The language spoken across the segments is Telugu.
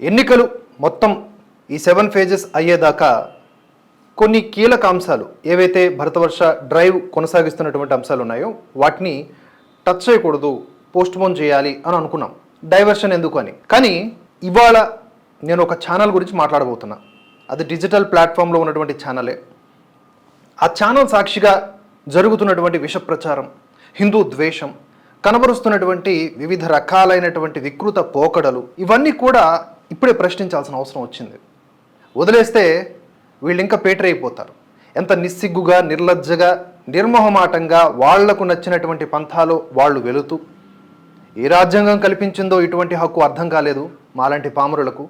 ఎన్నికలు మొత్తం ఈ సెవెన్ ఫేజెస్ అయ్యేదాకా కొన్ని కీలక అంశాలు ఏవైతే భరతవర్ష డ్రైవ్ కొనసాగిస్తున్నటువంటి అంశాలు ఉన్నాయో వాటిని టచ్ చేయకూడదు పోస్ట్ పోన్ చేయాలి అని అనుకున్నాం. డైవర్షన్ ఎందుకు అని? కానీ ఇవాళ నేను ఒక ఛానల్ గురించి మాట్లాడబోతున్నా. అది డిజిటల్ ప్లాట్ఫామ్లో ఉన్నటువంటి ఛానలే ఆ ఛానల్ సాక్షిగా జరుగుతున్నటువంటి విష ప్రచారం హిందూ ద్వేషం కనబరుస్తున్నటువంటి వివిధ రకాలైనటువంటి వికృత పోకడలు ఇవన్నీ కూడా ఇప్పుడే ప్రశ్నించాల్సిన అవసరం వచ్చింది. వదిలేస్తే వీళ్ళు ఇంకా పేటరైపోతారు ఎంత నిస్సిగ్గుగా నిర్లజ్జగా నిర్మోహమాటంగా వాళ్ళకు నచ్చినటువంటి పంథాలో వాళ్ళు వెళుతూ ఏ రాజ్యాంగం కల్పించిందో ఇటువంటి హక్కు అర్థం కాలేదు మాలాంటి పామరులకు.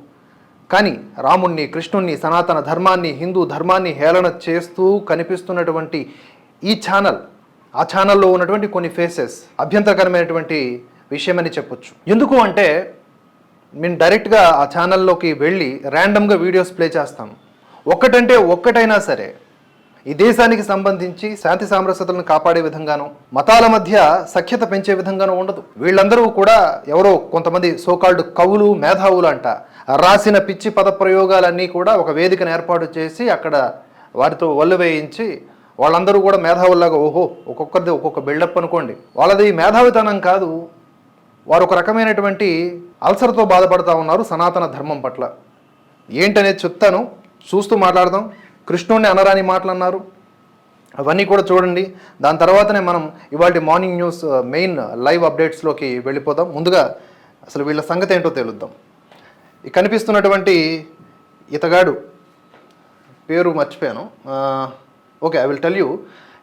కానీ రాముణ్ణి కృష్ణుణ్ణి సనాతన ధర్మాన్ని హిందూ ధర్మాన్ని హేళన చేస్తూ కనిపిస్తున్నటువంటి ఈ ఛానల్ ఆ ఛానల్లో ఉన్నటువంటి కొన్ని ఫేసెస్ అభ్యంతరకరమైనటువంటి విషయమని చెప్పొచ్చు. ఎందుకు అంటే మేము డైరెక్ట్గా ఆ ఛానల్లోకి వెళ్ళి ర్యాండమ్గా వీడియోస్ ప్లే చేస్తాం. ఒక్కటంటే ఒక్కటైనా సరే ఈ దేశానికి సంబంధించి శాంతి సామరస్యతలను కాపాడే విధంగానో మతాల మధ్య సఖ్యత పెంచే విధంగానో ఉండదు. వీళ్ళందరూ కూడా ఎవరో కొంతమంది సోకాల్డ్ కవులు మేధావులు అంట రాసిన పిచ్చి పద ప్రయోగాలన్నీ కూడా ఒక వేదికను ఏర్పాటు చేసి అక్కడ వారితో వల్లు వేయించి వాళ్ళందరూ కూడా మేధావుల్లాగా ఓహో ఒక్కొక్కరిది ఒక్కొక్క బిల్డప్ అనుకోండి. వాళ్ళది మేధావితనం కాదు వారు ఒక రకమైనటువంటి అల్సర్తో బాధపడతా ఉన్నారు సనాతన ధర్మం పట్ల. ఏంటనేది చెప్తాను చూస్తూ మాట్లాడదాం. కృష్ణుడిని అనరాని మాటలు అన్నారు అవన్నీ కూడా చూడండి. దాని తర్వాతనే మనం ఇవాళ మార్నింగ్ న్యూస్ మెయిన్ లైవ్ అప్డేట్స్లోకి వెళ్ళిపోదాం. ముందుగా అసలు వీళ్ళ సంగతి ఏంటో తెలుద్దాం. ఈ కనిపిస్తున్నటువంటి ఇతగాడు పేరు మర్చిపోయాను. Okay I will tell you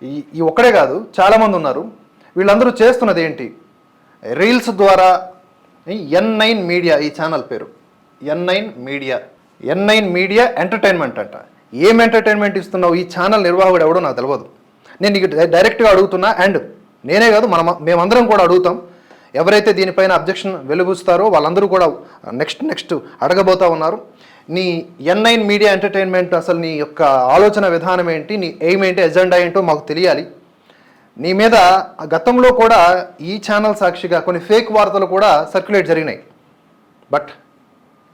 ఈ ఈ ఒక్కడే కాదు చాలామంది ఉన్నారు. వీళ్ళందరూ చేస్తున్నది ఏంటి? రీల్స్ ద్వారా ఎన్ నైన్ మీడియా ఈ ఛానల్ పేరు. N nine media. N nine media entertainment అంట. ఏం ఎంటర్టైన్మెంట్ ఇస్తున్నావు? ఈ ఛానల్ నిర్వాహకుడు ఎవడో నాకు తెలియదు నేను నీకు డైరెక్ట్గా అడుగుతున్నా అండ్ నేనే కాదు మనం మేమందరం కూడా అడుగుతాం. ఎవరైతే దీనిపైన అబ్జెక్షన్ వెలుగుస్తారో వాళ్ళందరూ కూడా నెక్స్ట్ నెక్స్ట్ అడగబోతా ఉన్నారు. నీ ఎన్ నైన్ మీడియా ఎంటర్టైన్మెంట్ అసలు నీ యొక్క ఆలోచన విధానం ఏంటి? నీ ఎయిమ్ ఏంటి? ఎజెండా ఏంటో మాకు తెలియాలి. నీ మీద గతంలో కూడా ఈ ఛానల్ సాక్షిగా కొన్ని ఫేక్ వార్తలు కూడా సర్క్యులేట్ జరిగినాయి. బట్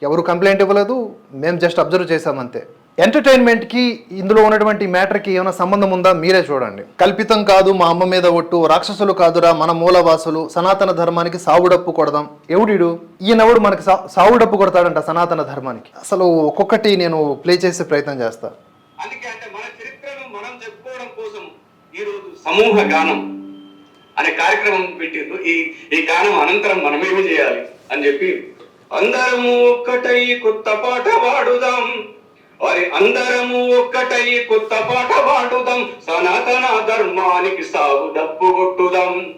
ఎవరు కంప్లైంట్ ఇవ్వలేదు మేము జస్ట్ అబ్జర్వ్ చేసాం అంతే. ఎంటర్టైన్మెంట్కి ఇందులో ఉన్నటువంటి మ్యాటర్కి ఏమైనా సంబంధం ఉందా మీరే చూడండి. కల్పితం కాదు మా అమ్మ మీద ఒట్టు రాక్షసులు కాదురా మన మూలవాసులు సనాతన ధర్మానికి సావుడప్పు కొడదాం. ఎవడిడు ఈయనెవడు మనకి సా సావుడప్పు కొడతాడంట సనాతన ధర్మానికి? అసలు ఒక్కొక్కటి నేను ప్లే చేసే ప్రయత్నం చేస్తా. అందుకే అంటే మన చరిత్రను మనం చెప్పుకోవడం కోసం ఈ రోజు సమూహ గానం అనే కార్యక్రమం పెట్టిండ్రు. ఈ ఈ గానం అనంతరం మనమేమి చేయాలి అని చెప్పి అందరము ఒక్కటై కొత్త పాట పాడుదాం. వారి అందరము ఒక్కటై కొత్త పాట పాడుదాం. సనాతన ధర్మానికి సాగు డబ్బు కొట్టుదాం.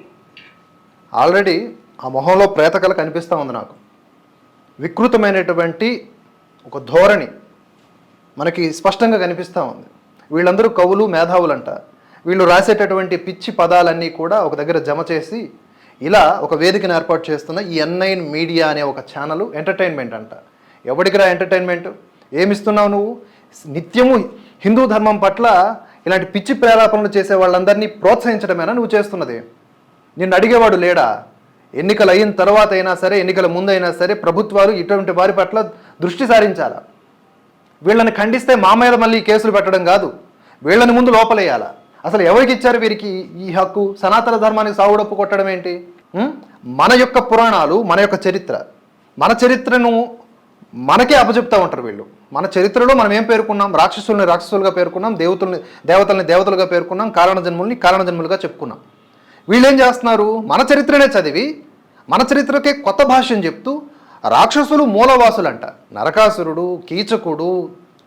ఆల్రెడీ ఆ మొహంలో ప్రేతకల కనిపిస్తూ ఉంది నాకు. వికృతమైనటువంటి ఒక ధోరణి మనకి స్పష్టంగా కనిపిస్తూ ఉంది. వీళ్ళందరూ కవులు మేధావులంట. వీళ్ళు రాసేటటువంటి పిచ్చి పదాలన్నీ కూడా ఒక దగ్గర జమ చేసి ఇలా ఒక వేదికను ఏర్పాటు చేస్తున్న ఈ ఎన్ఐన్ మీడియా అనే ఒక ఛానల్ ఎంటర్టైన్మెంట్ అంట. ఎవడికి రా ఎంటర్టైన్మెంట్? ఏమిస్తున్నావు నువ్వు? నిత్యము హిందూ ధర్మం పట్ల ఇలాంటి పిచ్చి ప్రేరాపణలు చేసే వాళ్ళందరినీ ప్రోత్సహించడమేనా నువ్వు చేస్తున్నది? నిన్ను అడిగేవాడు లేడా? ఎన్నికలు అయిన తర్వాత అయినా సరే ఎన్నికల ముందు అయినా సరే ప్రభుత్వాలు ఇటువంటి వారి పట్ల దృష్టి సారించాలా? వీళ్ళని ఖండిస్తే మా మీద మళ్ళీ కేసులు పెట్టడం కాదు. వీళ్ళని ముందు లోపలేయాలా? అసలు ఎవరికి ఇచ్చారు వీరికి ఈ హక్కు? సనాతన ధర్మానికి సావుడప్పు కొట్టడం ఏంటి? మన యొక్క పురాణాలు మన యొక్క చరిత్ర. మన చరిత్రను మనకే అపజెప్తా ఉంటారు వీళ్ళు. మన చరిత్రలో మనం ఏం పేర్కొన్నాం? రాక్షసుల్ని రాక్షసులుగా పేర్కొన్నాం దేవతల్ని దేవతల్ని దేవతలుగా పేర్కొన్నాం కారణ జన్ముల్ని కారణ జన్ములుగా చెప్పుకున్నాం. వీళ్ళేం చేస్తున్నారు? మన చరిత్రనే చదివి మన చరిత్రకే కొత్త భాష్యం చెప్తూ రాక్షసులు మూలవాసులంట. నరకాసురుడు కీచకుడు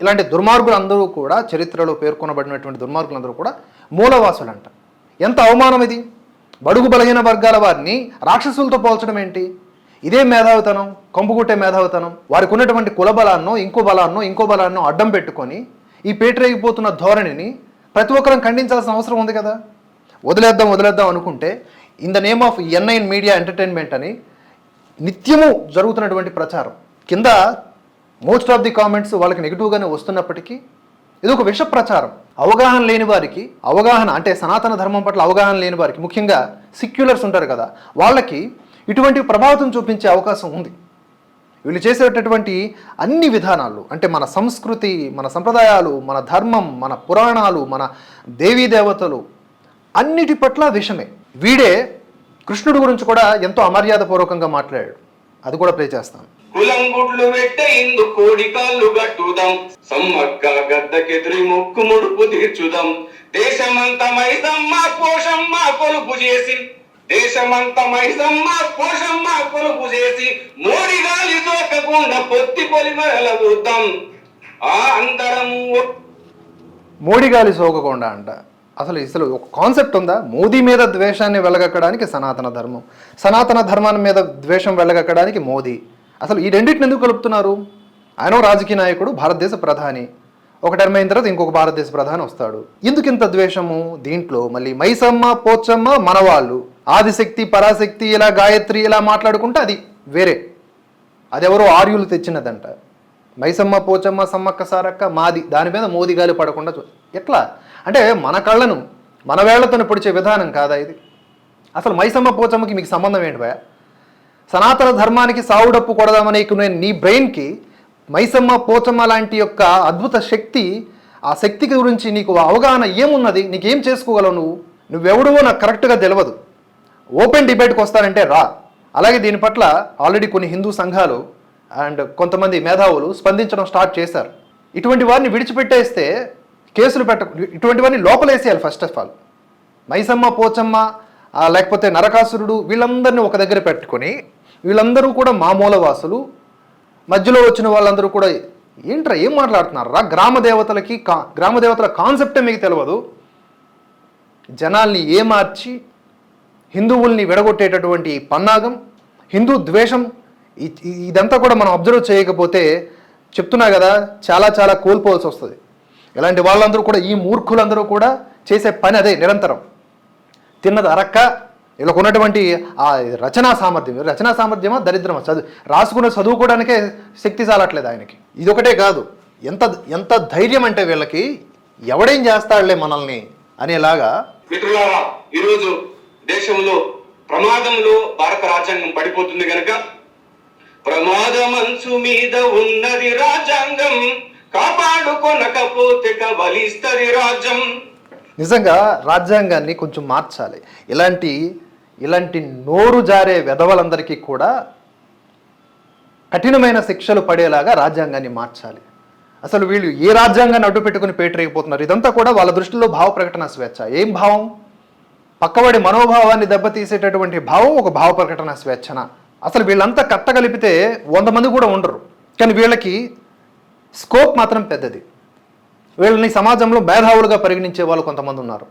ఇలాంటి దుర్మార్గులు అందరూ కూడా చరిత్రలో పేర్కొనబడినటువంటి దుర్మార్గులందరూ కూడా మూలవాసులంట. ఎంత అవమానం ఇది? బడుగు బలహీన వర్గాల వారిని రాక్షసులతో పోల్చడం ఏంటి? ఇదే మేధావితనం కొంపుగుట్టే మేధావితనం వారికి ఉన్నటువంటి కుల బలాన్నో ఇంకో బలాన్నో ఇంకో బలాన్నో అడ్డం పెట్టుకొని ఈ పేటరేగిపోతున్న ధోరణిని ప్రతి ఒక్కరం ఖండించాల్సిన అవసరం ఉంది కదా? వదిలేద్దాం వదిలేద్దాం అనుకుంటే in the name of N nine media entertainment అని నిత్యము జరుగుతున్నటువంటి ప్రచారం. కింద మోస్ట్ ఆఫ్ ది కామెంట్స్ వాళ్ళకి నెగిటివ్గానే వస్తున్నప్పటికీ ఇది ఒక విష ప్రచారం అవగాహన లేని వారికి అవగాహన అంటే సనాతన ధర్మం పట్ల అవగాహన లేని వారికి ముఖ్యంగా సిక్యులర్స్ ఉంటారు కదా వాళ్ళకి ఇటువంటి ప్రభావితం చూపించే అవకాశం ఉంది. వీళ్ళు చేసేటటువంటి అన్ని విధానాలు అంటే మన సంస్కృతి మన సంప్రదాయాలు మన ధర్మం మన పురాణాలు మన దేవీ దేవతలు అన్నిటి పట్ల విషమే. వీడే కృష్ణుడి గురించి కూడా ఎంతో అమర్యాదపూర్వకంగా మాట్లాడాడు. అది కూడా ప్లే చేస్తాను. కులం గుడ్లు పెట్టే ఇందు కోడి కాళ్ళు గట్టుదాం. సమ్మక్క గద్దకెదిరి ముక్కు ముడుపు తీర్చుదాం. దేశమంతా మైదమ్మ పోషమ్మ కొలుపు చేసి. దేశమంతా మైసమ్మ పోషమ్మ కొలుపు చేసి. మోడి గాలి సోకకుండా పొత్తి పొలిమరల చూద్దాం. ఆ అంతరము మోడి గాలి సోకకుండా అంట. అసలు అసలు ఒక కాన్సెప్ట్ ఉందా? మోదీ మీద ద్వేషాన్ని వెలగక్కడానికి సనాతన ధర్మం. సనాతన ధర్మాన్ని మీద ద్వేషం వెలగక్కడానికి మోదీ. అసలు ఈ రెండింటిని ఎందుకు కలుపుతున్నారు? ఆయన రాజకీయ నాయకుడు భారతదేశ ప్రధాని. ఒక టర్మ్ అయిన తర్వాత ఇంకొక భారతదేశ ప్రధాని వస్తాడు. ఎందుకు ఇంత ద్వేషము? దీంట్లో మళ్ళీ మైసమ్మ పోచమ్మ మనవాళ్ళు. ఆదిశక్తి పరాశక్తి ఇలా గాయత్రి ఇలా మాట్లాడుకుంటే అది వేరే. అదెవరో ఆర్యులు తెచ్చినదంట. మైసమ్మ పోచమ్మ సమ్మక్క సారక్క మాది. దాని మీద మోది గాలి పడకుండా ఎట్లా? అంటే మన కళ్ళను మన వేళ్ళతో పొడిచే విధానం కాదా ఇది? అసలు మైసమ్మ పోచమ్మకి మీకు సంబంధం ఏంటి భయ సనాతన ధర్మానికి సావుడప్పు కొడదామనే నీ బ్రెయిన్కి మైసమ్మ పోచమ్మ లాంటి యొక్క అద్భుత శక్తి ఆ శక్తి గురించి నీకు అవగాహన ఏమున్నది? నీకేం చేసుకోగలవు నువ్వు? నువ్వెవడువో నాకు కరెక్ట్గా తెలియదు ఓపెన్ డిబేట్కి వస్తానంటే రా. అలాగే దీని పట్ల ఆల్రెడీ కొన్ని హిందూ సంఘాలు అండ్ కొంతమంది మేధావులు స్పందించడం స్టార్ట్ చేశారు. ఇటువంటి వారిని విడిచిపెట్టేస్తే కేసులు పెట్ట ఇటువంటి వారిని లోపలేసేయాలి first of all. Maisamma Pochamma లేకపోతే నరకాసురుడు వీళ్ళందరినీ ఒక దగ్గర పెట్టుకొని వీళ్ళందరూ కూడా మామూల వాసులు. మధ్యలో వచ్చిన వాళ్ళందరూ కూడా ఏంట్రా ఏం మాట్లాడుతున్నారా గ్రామ దేవతలకి కా గ్రామ దేవతల కాన్సెప్టే మీకు తెలియదు జనాల్ని ఏమార్చి హిందువుల్ని విడగొట్టేటటువంటి పన్నాగం హిందూ ద్వేషం ఇదంతా కూడా మనం అబ్జర్వ్ చేయకపోతే చెప్తున్నా కదా చాలా చాలా కోల్పోవాల్సి వస్తుంది. ఇలాంటి వాళ్ళందరూ కూడా ఈ మూర్ఖులందరూ కూడా చేసే పని అదే నిరంతరం. తిన్నది అరక్క. వీళ్ళకు ఉన్నటువంటి ఆ రచనా సామర్థ్యం. రచనా సామర్థ్యమా? దరిద్రమా? చదువు. రాసుకున్న చదువుకోవడానికే శక్తి చాలట్లేదు ఆయనకి. ఇదొకటే కాదు. ఎంత ఎంత ధైర్యం అంటే వీళ్ళకి ఎవడేం చేస్తాడులే మనల్ని అనేలాగా మిత్రులారా ఈరోజు దేశంలో ప్రమాదంలో భారత రాజ్యాంగం పడిపోతుంది కనుక ప్రమాదమంచు మీద ఉన్నది రాజ్యాంగం కాపాడుకొనకపోతే కబలిస్తది రాజ్యం. నిజంగా రాజ్యాంగాన్ని కొంచెం మార్చాలి. ఇలాంటి ఇలాంటి నోరు జారే వెధవలందరికీ కూడా కఠినమైన శిక్షలు పడేలాగా రాజ్యాంగాన్ని మార్చాలి. అసలు వీళ్ళు ఏ రాజ్యాంగాన్ని అడ్డు పెట్టుకుని పేటరేగిపోతున్నారు? ఇదంతా కూడా వాళ్ళ దృష్టిలో భావ ప్రకటన స్వేచ్ఛ. ఏం భావం? పక్కవాడి మనోభావాన్ని దెబ్బతీసేటటువంటి భావం ఒక భావ ప్రకటన స్వేచ్ఛన? అసలు వీళ్ళంతా కట్టగలిపితే వంద మంది కూడా ఉండరు. కానీ వీళ్ళకి స్కోప్ మాత్రం పెద్దది. వీళ్ళని సమాజంలో మేధావులుగా పరిగణించే వాళ్ళు కొంతమంది ఉన్నారు.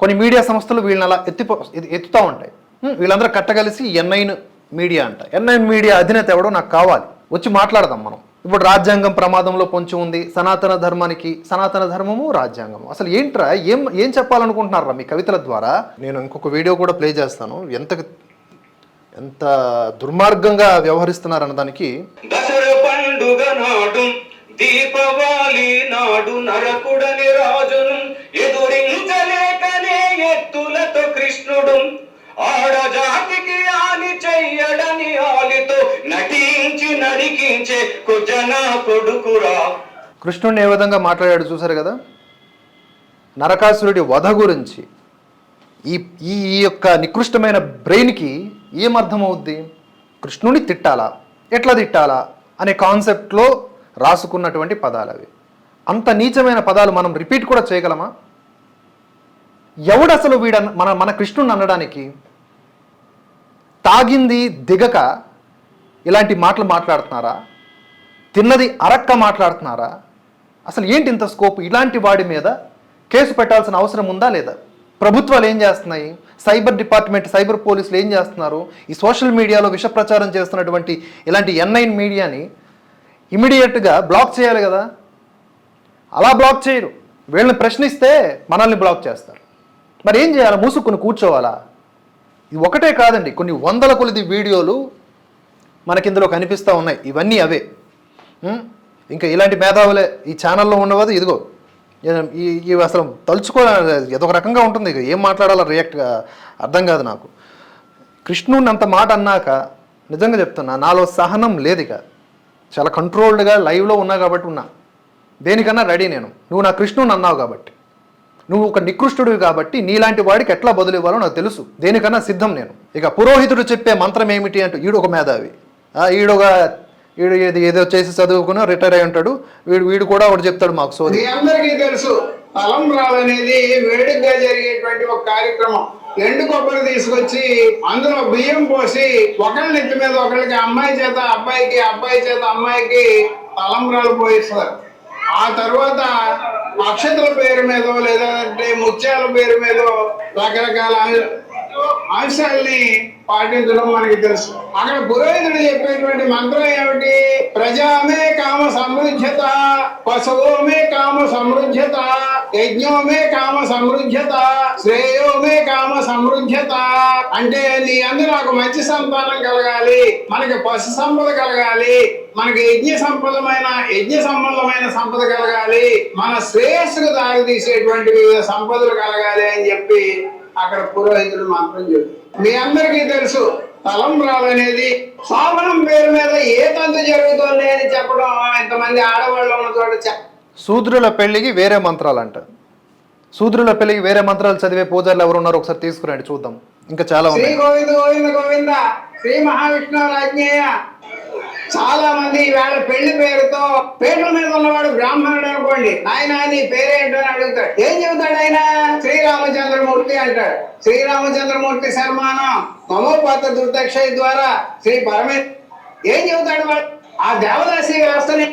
కొన్ని మీడియా సంస్థలు వీళ్ళని అలా ఎత్తిపో ఎత్తుతూ ఉంటాయి. వీళ్ళందరూ కట్టగలిసి ఎన్ఐన్ మీడియా అంట. ఎన్ఐన్ మీడియా అధినేత ఎవడో నాకు కావాలి. వచ్చి మాట్లాడదాం మనం. ఇప్పుడు రాజ్యాంగం ప్రమాదంలో పొంచి ఉంది. సనాతన ధర్మానికి సనాతన ధర్మము రాజ్యాంగము. అసలు ఏంట్రా? ఏం ఏం చెప్పాలనుకుంటున్నారా మీ కవితల ద్వారా? నేను ఇంకొక వీడియో కూడా ప్లే చేస్తాను. ఎంత ఎంత దుర్మార్గంగా వ్యవహరిస్తున్నారన్న దానికి పండుగ దీపవాలి నాడు నరకుడని రాజును ఎదురించలేకనే ఎత్తులతో కృష్ణుడు. ఆడజాతికి ఆని చెయ్యడని ఆలితో నటించి నరికించే కుజన కొడుకురా. కృష్ణుడిని ఏ విధంగా మాట్లాడాడు చూసారు కదా? నరకాసురుడి వధ గురించి. ఈ ఈ యొక్క నికృష్టమైన బ్రెయిన్కి ఏం అర్థమవుద్ది? కృష్ణుని తిట్టాలా? ఎట్లా తిట్టాలా? అనే కాన్సెప్ట్లో రాసుకున్నటువంటి పదాలు అవి. అంత నీచమైన పదాలు మనం రిపీట్ కూడా చేయగలమా? ఎవడు అసలు వీడ మన మన కృష్ణుని అనడానికి తాగింది దిగక ఇలాంటి మాటలు మాట్లాడుతున్నారా? తిన్నది అరక్క మాట్లాడుతున్నారా? అసలు ఏంటి ఇంత స్కోప్? ఇలాంటి వాడి మీద కేసు పెట్టాల్సిన అవసరం ఉందా లేదా? ప్రభుత్వాలు ఏం చేస్తున్నాయి? సైబర్ డిపార్ట్మెంట్ సైబర్ పోలీసులు ఏం చేస్తున్నారు? ఈ సోషల్ మీడియాలో విష ప్రచారం చేస్తున్నటువంటి ఇలాంటి ఎన్ఐన్ మీడియాని ఇమీడియట్గా బ్లాక్ చేయాలి కదా. అలా బ్లాక్ చేయరు. వీళ్ళని ప్రశ్నిస్తే మనల్ని బ్లాక్ చేస్తారు. మరి ఏం చేయాలి? మూసుకుని కూర్చోవాలా? ఇది ఒకటే కాదండి. కొన్ని వందల కొలిది వీడియోలు మనకి ఇందులో కనిపిస్తూ ఉన్నాయి. ఇవన్నీ అవే. ఇంకా ఇలాంటి మేధావులే ఈ ఛానల్లో ఉన్నవాదు ఇదిగో ఈ ఇవి అసలు తలుచుకో ఏదొక రకంగా ఉంటుంది. ఇక ఏం మాట్లాడాలో రియాక్ట్గా అర్థం కాదు నాకు. కృష్ణుడిని అంత మాట అన్నాక నిజంగా చెప్తున్నా నాలో సహనం లేదు ఇక చాలా కంట్రోల్డ్గా లైవ్లో ఉన్నా కాబట్టి ఉన్నా. దేనికన్నా రెడీ నేను. నువ్వు నా కృష్ణుని అన్నావు కాబట్టి. నువ్వు ఒక నికృష్టుడివి కాబట్టి నీలాంటి వాడికి ఎట్లా బదులు ఇవ్వాలో నాకు తెలుసు. దేనికన్నా సిద్ధం నేను. ఇక పురోహితుడు చెప్పే మంత్రం ఏమిటి అంటూ ఈడు ఒక మేధావి. ఈడొక వీడు ఏది ఏదో చేసి చదువుకుని రిటైర్ అయి ఉంటాడు. వీడు వీడు కూడా ఒకటి చెప్తాడు మాకు సోది. అందరికీ తెలుసు తలంబ్రాలు అనేది వేడుకగా జరిగేటువంటి ఒక కార్యక్రమం. ఎండు కొబ్బరి తీసుకొచ్చి అందులో బియ్యం పోసి ఒకళ్ళ నెత్తి మీద ఒకళ్ళకి అమ్మాయి చేత అబ్బాయికి అబ్బాయి చేత అమ్మాయికి తలంబ్రాలు పోయిస్తారు. ఆ తర్వాత అక్షతల పేరు మీదో లేదంటే ముత్యాల పేరు మీదో రకరకాల అంశాల్ని పాటించడం మనకి తెలుసు. అక్కడ పురోహితుడు చెప్పేటువంటి మంత్రం ఏమిటి? ప్రజామే కామ సమృద్ధ్యత పశువుమే కామ యజ్ఞో యజ్ఞోమే కామ సమృద్ధ్యత శ్రేయోమే కామ సమృద్ధ్యత అంటే నీ అందు నాకు మంచి సంతానం కలగాలి మనకి పశు సంపద కలగాలి మనకి యజ్ఞ సంపదమైన యజ్ఞ సంబంధమైన సంపద కలగాలి మన శ్రేయస్సుకు దారి తీసేటువంటి వివిధ సంపదలు కలగాలి అని చెప్పి అక్కడ పురోహితుడు మాత్రం చెప్పి మీ అందరికీ తెలుసు తలంబ్రాలు అనేది శోభనం పేరు మీద ఏ తంతు జరుగుతుంది అని చెప్పడం ఇంతమంది ఆడవాళ్ళు ఉన్న చోట చెప్ శూద్రుల పెళ్ళికి వేరే మంత్రాలు అంట శూద్రుల పెళ్ళికి వేరే మంత్రాలు చదివే పూజారులు ఎవరు ఉన్నారో ఒకసారి తీసుకురండి చూద్దాం. ఇంకా చాలా శ్రీ గోవింద గోవింద గోవింద. శ్రీ మహావిష్ణువు రాజ్ఞేయ చాలా మంది ఈవేళ పెళ్ళి పేరుతో పేట్ల మీద ఉన్నవాడు బ్రాహ్మణుడు అనుకోండి. ఆయన నీ పేరేంటో అని అడుగుతాడు. ఏం చెబుతాడు ఆయన? శ్రీరామచంద్రమూర్తి అంటాడు. శ్రీరామచంద్రమూర్తి శర్మానం మమోపాత దుర్దక్ష ద్వారా శ్రీ పరమే ఏం చెబుతాడు వాడు? ఆ దేవదాసి వ్యవస్థని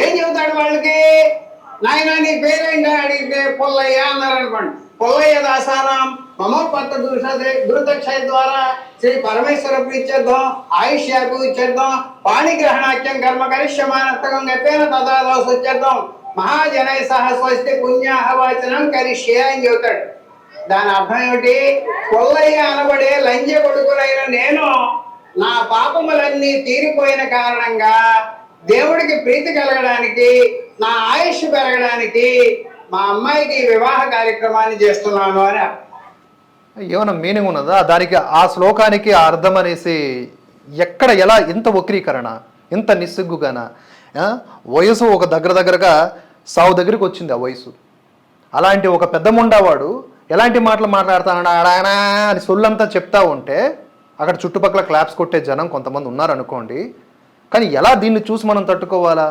ఏం చెబుతాడు వాళ్ళకి? నాయన నీ పేరేంటా? అడిగితే పొల్లయ్య అన్నారు అనుకోండి. పొల్లయ్య దాసారాం మమ పత్త దుర్దక్షయ ద్వారా శ్రీ పరమేశ్వర ఇచ్చేద్దాం ఆయుష్యాకు ఇచ్చేద్దాం పాణిగ్రహణాఖ్యం కర్మ కరిష్యమానర్థకం గతేన తదాదోస్ వచ్చేద్దాం మహాజనై సహ స్వస్తి పుణ్యాహవాచనం కరిష్య అని చెబుతాడు. దాని అర్థం ఏమిటి? కొల్లయ్య అనబడే లంజ కొడుకులైన నేను నా పాపములన్నీ తీరిపోయిన కారణంగా దేవుడికి ప్రీతి కలగడానికి నా ఆయుష్ పెరగడానికి మా అమ్మాయికి వివాహ కార్యక్రమాన్ని చేస్తున్నాను అని ఏమైనా మీనింగ్ ఉన్నదా? దానికి ఆ శ్లోకానికి అర్థం అనేసి ఎక్కడ ఎలా ఇంత వక్రీకరణ ఇంత నిస్సిగ్గుగాన వయసు ఒక దగ్గర దగ్గరగా సావు దగ్గరికి వచ్చింది ఆ వయసు. అలాంటి ఒక పెద్ద ముండావాడు ఎలాంటి మాటలు మాట్లాడుతానడా ఆడానా అని సొల్లంతా చెప్తా ఉంటే అక్కడ చుట్టుపక్కల క్లాప్స్ కొట్టే జనం కొంతమంది ఉన్నారనుకోండి కానీ ఎలా దీన్ని చూసి మనం తట్టుకోవాలా?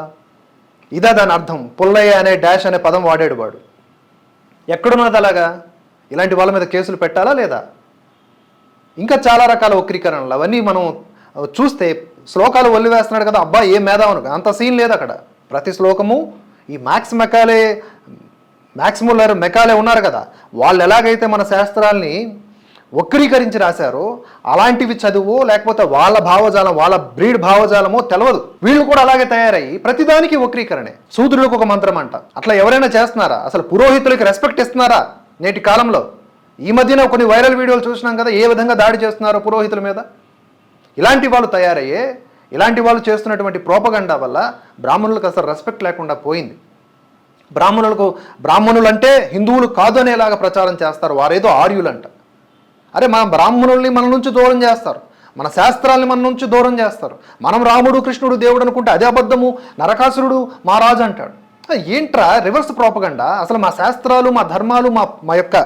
ఇదా దాని అర్థం. పుల్లయ్య అనే డాష్ అనే పదం వాడాడు వాడు. ఎక్కడున్నది అలాగా? ఇలాంటి వాళ్ళ మీద కేసులు పెట్టాలా లేదా? ఇంకా చాలా రకాల వక్రీకరణలు. అవన్నీ మనం చూస్తే శ్లోకాలు వల్లి వేస్తున్నాడు కదా అబ్బా ఏ మేధావను అంత సీన్ లేదు అక్కడ. ప్రతి శ్లోకము ఈ మ్యాక్స్ మెకాలే మ్యాక్స్ మెకాలే ఉన్నారు కదా. వాళ్ళు ఎలాగైతే మన శాస్త్రాల్ని వక్రీకరించి రాశారో అలాంటివి చదువు లేకపోతే వాళ్ళ భావజాలం వాళ్ళ బ్రీడ్ భావజాలమో తెలియదు వీళ్ళు కూడా అలాగే తయారయ్యి ప్రతిదానికి వక్రీకరణే. శూద్రులకు ఒక మంత్రం అంట. అట్లా ఎవరైనా చేస్తున్నారా? అసలు పురోహితులకి రెస్పెక్ట్ ఇస్తున్నారా? నేటి కాలంలో. ఈ మధ్యన కొన్ని వైరల్ వీడియోలు చూసినాం కదా ఏ విధంగా దాడి చేస్తున్నారో పురోహితుల మీద? ఇలాంటి వాళ్ళు తయారయ్యే ఇలాంటి వాళ్ళు చేస్తున్నటువంటి ప్రోపగండా వల్ల బ్రాహ్మణులకు అసలు రెస్పెక్ట్ లేకుండా పోయింది. బ్రాహ్మణులకు బ్రాహ్మణులంటే హిందువులు కాదు అనేలాగా ప్రచారం చేస్తారు. వారేదో ఆర్యులంట. అరే మన బ్రాహ్మణుల్ని మన నుంచి దూరం చేస్తారు. మన శాస్త్రాల్ని మన నుంచి దూరం చేస్తారు. మనం రాముడు కృష్ణుడు దేవుడు అనుకుంటే అదే అబద్ధము. నరకాసురుడు మా రాజు అంటాడు ఏంట్రా రివర్స్ ప్రోపగండా? అసలు మా శాస్త్రాలు మా ధర్మాలు మా మా యొక్క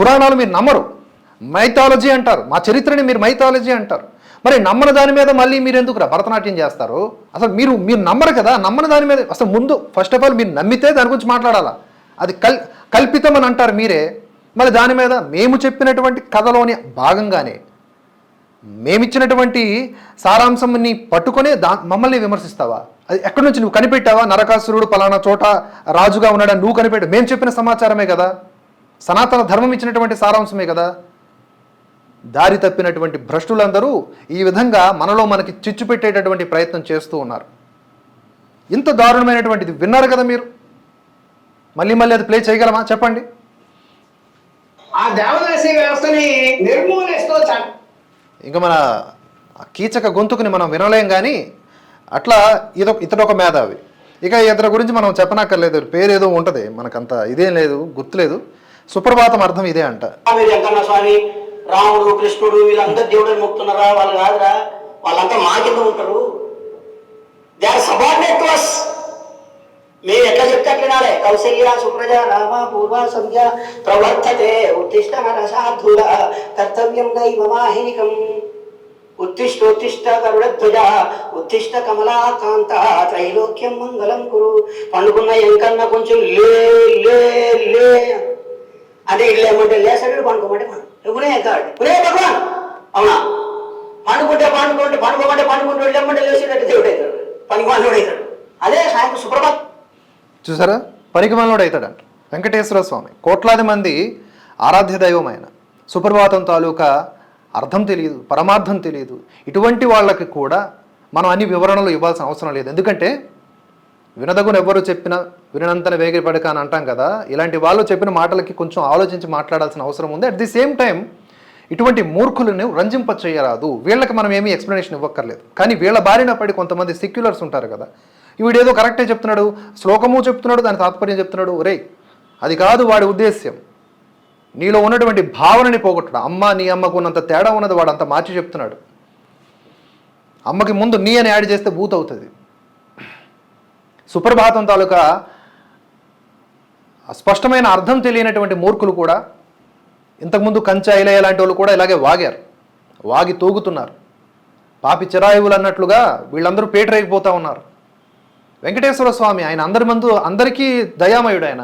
పురాణాలు మీరు నమ్మరు. మైథాలజీ అంటారు. మా చరిత్రని మీరు మైథాలజీ అంటారు. మరి నమ్మని దాని మీద మళ్ళీ మీరు ఎందుకురా భరతనాట్యం చేస్తారు? అసలు మీరు మీరు నమ్మరు కదా? నమ్మని దాని మీద అసలు ముందు ఫస్ట్ ఆఫ్ ఆల్ మీరు నమ్మితే దాని గురించి మాట్లాడాలా? అది కల్ కల్పితం అని అంటారు మీరే. మళ్ళీ దాని మీద మేము చెప్పినటువంటి కథలోని భాగంగానే మేమిచ్చినటువంటి సారాంశంని పట్టుకునే దా మమ్మల్ని విమర్శిస్తావా? అది ఎక్కడి నుంచి నువ్వు కనిపెట్టావా? నరకాసురుడు పలానా చోట రాజుగా ఉన్నాడని నువ్వు కనిపెట్టావు మేము చెప్పిన సమాచారమే కదా? సనాతన ధర్మం ఇచ్చినటువంటి సారాంశమే కదా? దారి తప్పినటువంటి భ్రష్టులందరూ ఈ విధంగా మనలో మనకి చిచ్చు పెట్టేటటువంటి ప్రయత్నం చేస్తూ ఉన్నారు. ఇంత దారుణమైనటువంటిది విన్నారు కదా మీరు? మళ్ళీ మళ్ళీ అది ప్లే చేయగలమా? చెప్పండి. ఆ దేవదాసి వ్యవస్థని నిర్మూలిస్తూ చ- ఇంకా మన కీచక గొంతుకుని మనం వినలేం కానీ అట్లా ఇదో ఇతడు ఒక మేధావి. ఇక ఇతని గురించి మనం చెప్పనక్కర్లేదు. పేరు ఏదో ఉంటుంది. మనకంత ఇదేం లేదు గుర్తులేదు. సుప్రభాతం అర్థం ఇదే అంట. స్వామి రాముడు కృష్ణుడు వీళ్ళందరూ దేవుడిని మొక్కుతున్నారా? వాళ్ళు కాదురా. వాళ్ళంతా మా కింద ఉంటారు? They are subordinate to us మేము ఎట్లా చెప్తే అట్లా వినాలి కౌశల్య సుప్రజ రామ పూర్వ సంధ్య ప్రవర్తతే ఉత్తిష్ట మనసాధుర కర్తవ్యం దైవమాహినికం ఉత్తిష్ట ఉత్తిష్ట గరుడధ్వజ ఉత్తిష్ట కమలాకాంత త్రైలోక్యం మంగళం కురు. పండుకున్న ఎంకన్నా కొంచెం లే లే లే. అంటే ఇల్లు ఏమంటే లేసాడు పండుకోమంటే పండు. ఉనే కాడు భగవాన్ అవునా? పండుకుంటే పండుకుంటే పండుకోమంటే పండుకుంటే వెళ్ళమంటే లేచేటట్టు దేవుడు అవుతాడు. పనికి అవుతాడు. అదే సాయంత్రం సుప్రభాత్. చూసారా? పరిగమనలోడు అవుతాడంట. వెంకటేశ్వర స్వామి. కోట్లాది మంది ఆరాధ్య దైవం ఆయన సుప్రభాతం తాలూకా అర్థం తెలియదు పరమార్థం తెలియదు. ఇటువంటి వాళ్ళకి కూడా మనం అన్ని వివరణలు ఇవ్వాల్సిన అవసరం లేదు. ఎందుకంటే వినదగున ఎవరు చెప్పినా వినంతన వేగిపడక అని అంటాం కదా ఇలాంటి వాళ్ళు చెప్పిన మాటలకి కొంచెం ఆలోచించి మాట్లాడాల్సిన అవసరం ఉంది. అట్ ది సేమ్ టైం ఇటువంటి మూర్ఖులను రంజింప చేయరాదు వీళ్ళకి మనం ఏమీ ఎక్స్ప్లెనేషన్ ఇవ్వక్కర్లేదు. కానీ వీళ్ళ బారిన పడి కొంతమంది సెక్యులర్స్ ఉంటారు కదా వీడేదో కరెక్టే చెప్తున్నాడు శ్లోకము చెప్తున్నాడు దాని తాత్పర్యం చెప్తున్నాడు. ఒరేయ్ అది కాదు వాడి ఉద్దేశ్యం. నీలో ఉన్నటువంటి భావనని పోగొట్టడం అమ్మ నీ అమ్మకు ఉన్నంత తేడా ఉన్నది వాడు అంత మార్చి చెప్తున్నాడు. అమ్మకి ముందు నీ అని యాడ్ చేస్తే బూత్ అవుతుంది. సుప్రభాతం తాలూకా స్పష్టమైన అర్థం తెలియనటువంటి మూర్ఖులు కూడా ఇంతకుముందు కంచ ఇలయ లాంటి వాళ్ళు కూడా ఇలాగే వాగారు. వాగి తూగుతున్నారు. పాపి చిరాయువులు అన్నట్లుగా వీళ్ళందరూ పేటరేగిపోతూ ఉన్నారు. వెంకటేశ్వర స్వామి ఆయన అందరి మందు అందరికీ దయామయుడు ఆయన.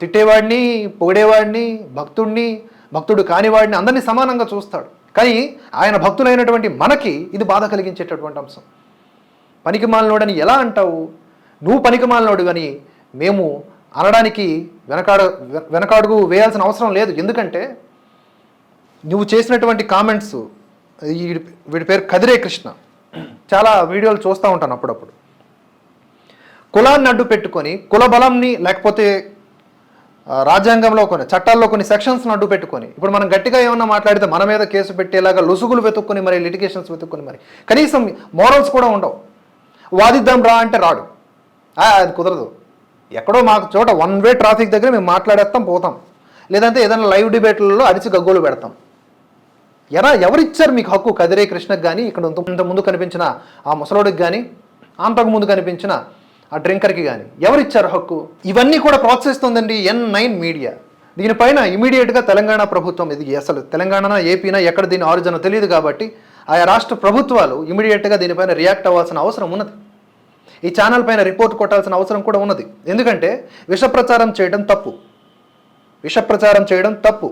తిట్టేవాడిని పొగిడేవాడిని భక్తుడిని భక్తుడు కానివాడిని అందరినీ సమానంగా చూస్తాడు. కానీ ఆయన భక్తులైనటువంటి మనకి ఇది బాధ కలిగించేటటువంటి అంశం. పనికిమాలినోడని ఎలా అంటావు? నువ్వు పనికిమాలినోడు అని మేము అనడానికి వెనకాడ వెనకాడుగు వేయాల్సిన అవసరం లేదు. ఎందుకంటే నువ్వు చేసినటువంటి కామెంట్స్ వీడి పేరు కదిరే కృష్ణ. చాలా వీడియోలు చూస్తూ ఉంటాను అప్పుడప్పుడు. కులాన్ని అడ్డు పెట్టుకొని కుల బలంని లేకపోతే రాజ్యాంగంలో కొన్ని చట్టాల్లో కొన్ని సెక్షన్స్ని అడ్డు పెట్టుకొని ఇప్పుడు మనం గట్టిగా ఏమన్నా మాట్లాడితే మన మీద కేసు పెట్టేలాగా లుసుగులు వెతుక్కుని మరి లిటిగేషన్స్ వెతుక్కుని మరి కనీసం మోరల్స్ కూడా ఉండవు. వాదిద్దాం రా అంటే రాడు. అది కుదరదు. ఎక్కడో మాకు చోట వన్ వే ట్రాఫిక్ దగ్గర మేము మాట్లాడేస్తాం పోతాం. లేదంటే ఏదైనా లైవ్ డిబేట్లలో అరిచి గగ్గోలు పెడతాం. ఎరా ఎవరిచ్చారు మీకు హక్కు? కదిరే కృష్ణకు కానీ ఇక్కడ ఇంత ముందు కనిపించిన ఆ ముసలోడికి కానీ అంతకు ముందు కనిపించిన ఆ డ్రింకర్కి కానీ ఎవరిచ్చారు హక్కు? ఇవన్నీ కూడా ప్రోత్సహిస్తుందండి ఎన్ నైన్ మీడియా. దీనిపైన ఇమీడియట్గా తెలంగాణ ప్రభుత్వం ఇది అసలు తెలంగాణ ఏపీనా ఎక్కడ దీని ఆరిజిన్ తెలియదు కాబట్టి ఆయా రాష్ట్ర ప్రభుత్వాలు ఇమీడియట్గా దీనిపైన రియాక్ట్ అవ్వాల్సిన అవసరం ఉన్నది. ఈ ఛానల్ పైన రిపోర్ట్ కొట్టాల్సిన అవసరం కూడా ఉన్నది. ఎందుకంటే విషప్రచారం చేయడం తప్పు. విషప్రచారం చేయడం తప్పు.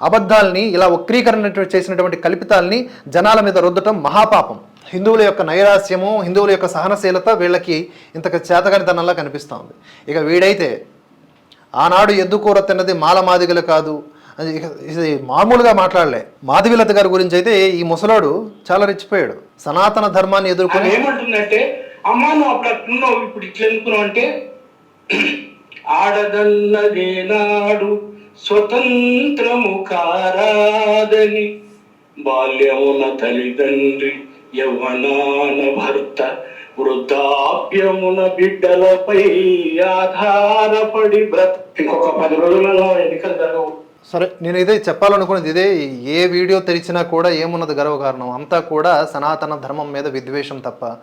అబద్ధాల్ని ఇలా వక్రీకరణ చేసినటువంటి కల్పితాల్ని జనాల మీద రుద్దటం మహాపాపం. హిందువుల యొక్క నైరాస్యము హిందువుల యొక్క సహనశీలత వీళ్ళకి ఇంత చేతగానితనంలా కనిపిస్తూ ఉంది ఇక వీడైతే ఆనాడు ఎద్దుకూర తిన్నది మాల మాదిగలు కాదు. అది ఇక ఇది మామూలుగా మాట్లాడలే. మాధవిలత గారి గురించి అయితే ఈ ముసలాడు చాలా రెచ్చిపోయాడు. సనాతన ధర్మాన్ని ఎదుర్కొని ఏమంటుందంటే అమ్మా నువ్వు అప్పుడు అట్లున్నావు ఇప్పుడు ఇట్లా ఎందుకున్నావు? అంటే ఆడదన్నదేనాడు స్వతంత్రము కారాదని బాల్యమున తల్లిదండ్రి యవనాన భర్త వృద్ధాప్యమున బిడ్డలపై ఆధారపడి బ్రత ఇంకొక పది రోజులలో ఎన్నికలు జరగవు. సరే నేను ఇదే చెప్పాలనుకున్నది ఇదే. ఏ వీడియో తెరిచినా కూడా ఏమున్నది గర్వకారణం? అంతా కూడా సనాతన ధర్మం మీద విద్వేషం తప్ప.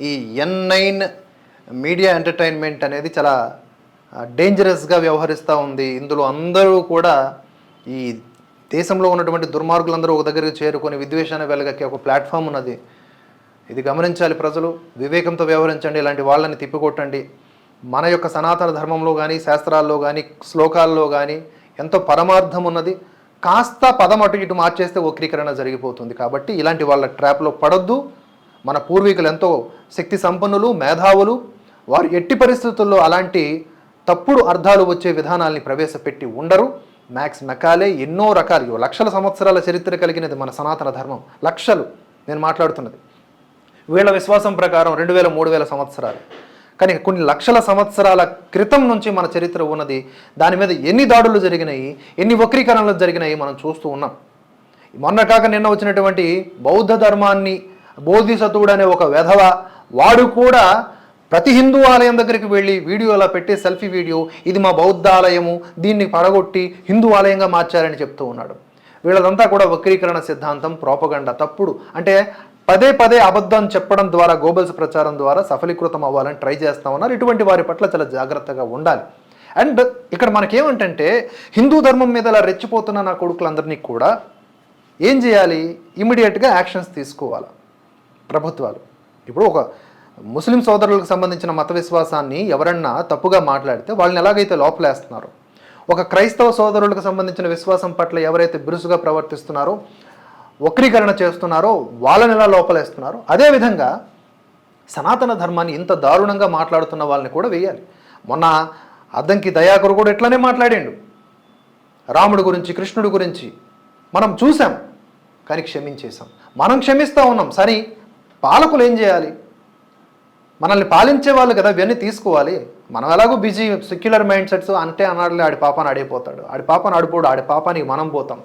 ఈ ఎన్ నైన్ మీడియా ఎంటర్టైన్మెంట్ అనేది చాలా డేంజరస్గా వ్యవహరిస్తూ ఉంది. ఇందులో అందరూ కూడా ఈ దేశంలో ఉన్నటువంటి దుర్మార్గులందరూ ఒక దగ్గరికి చేరుకొని విద్వేషాన్ని వెలగక్కే ఒక ప్లాట్ఫామ్ ఉన్నది. ఇది గమనించాలి ప్రజలు వివేకంతో వ్యవహరించండి ఇలాంటి వాళ్ళని తిప్పికొట్టండి. మన యొక్క సనాతన ధర్మంలో కానీ శాస్త్రాల్లో కానీ శ్లోకాల్లో కానీ ఎంతో పరమార్థం ఉన్నది. కాస్త పదం అటు ఇటు మార్చేస్తే వక్రీకరణ జరిగిపోతుంది. కాబట్టి ఇలాంటి వాళ్ళ ట్రాప్లో పడొద్దు. మన పూర్వీకులు ఎంతో శక్తి సంపన్నులు మేధావులు. వారు ఎట్టి పరిస్థితుల్లో అలాంటి తప్పుడు అర్థాలు వచ్చే విధానాల్ని ప్రవేశపెట్టి ఉండరు. మ్యాక్స్ మెకాలే ఎన్నో రకాలు లక్షల సంవత్సరాల చరిత్ర కలిగినది మన సనాతన ధర్మం. లక్షలు నేను మాట్లాడుతున్నది. వీళ్ళ విశ్వాసం ప్రకారం రెండు వేల మూడు వేల సంవత్సరాలు. కానీ కొన్ని లక్షల సంవత్సరాల క్రితం నుంచి మన చరిత్ర ఉన్నది. దాని మీద ఎన్ని దాడులు జరిగినాయి ఎన్ని వక్రీకరణలు జరిగినాయి మనం చూస్తూ ఉన్నాం. మొన్న కాక నిన్న వచ్చినటువంటి బౌద్ధ ధర్మాన్ని బోధిసత్వుడు అనే ఒక వెధవ వాడు కూడా ప్రతి హిందూ ఆలయం దగ్గరికి వెళ్ళి వీడియో అలా పెట్టి సెల్ఫీ వీడియో ఇది మా బౌద్ధ ఆలయము దీన్ని పడగొట్టి హిందూ ఆలయంగా మార్చారని చెప్తూ ఉన్నాడు. వీళ్ళదంతా కూడా వక్రీకరణ సిద్ధాంతం ప్రోపగండ తప్పుడు. అంటే పదే పదే అబద్ధం చెప్పడం ద్వారా గోబల్స్ ప్రచారం ద్వారా సఫలీకృతం అవ్వాలని ట్రై చేస్తా ఉన్నారు. ఇటువంటి వారి పట్ల చాలా జాగ్రత్తగా ఉండాలి. అండ్ ఇక్కడ మనకేమంటే హిందూ ధర్మం మీద ఇలా రెచ్చిపోతున్న నా కొడుకులందరినీ కూడా ఏం చేయాలి? ఇమీడియట్గా యాక్షన్స్ తీసుకోవాలి ప్రభుత్వాలు. ఇప్పుడు ఒక ముస్లిం సోదరులకు సంబంధించిన మత విశ్వాసాన్ని ఎవరన్నా తప్పుగా మాట్లాడితే వాళ్ళని ఎలాగైతే లోపలేస్తున్నారో? ఒక క్రైస్తవ సోదరులకు సంబంధించిన విశ్వాసం పట్ల ఎవరైతే బిరుసుగా ప్రవర్తిస్తున్నారో వక్రీకరణ చేస్తున్నారో వాళ్ళని ఎలా లోపలేస్తున్నారో? అదేవిధంగా సనాతన ధర్మాన్ని ఇంత దారుణంగా మాట్లాడుతున్న వాళ్ళని కూడా వేయాలి. మొన్న అద్దంకి దయాకరు కూడా ఇట్లానే మాట్లాడాడు. రాముడు గురించి కృష్ణుడు గురించి మనం చూసాం కానీ క్షమించేశాం. మనం క్షమిస్తూ ఉన్నాం. సరే పాలకులు ఏం చేయాలి? మనల్ని పాలించే వాళ్ళు కదా ఇవన్నీ తీసుకోవాలి. మనం ఎలాగో బిజీ సెక్యులర్ మైండ్ సెట్స్ అంటే అన్నాడు ఆడి పాపాన్ని ఆడిపోతాడు. ఆడి పాపాన్ని ఆడిపోడు ఆడి పాపానికి మనం పోతాం.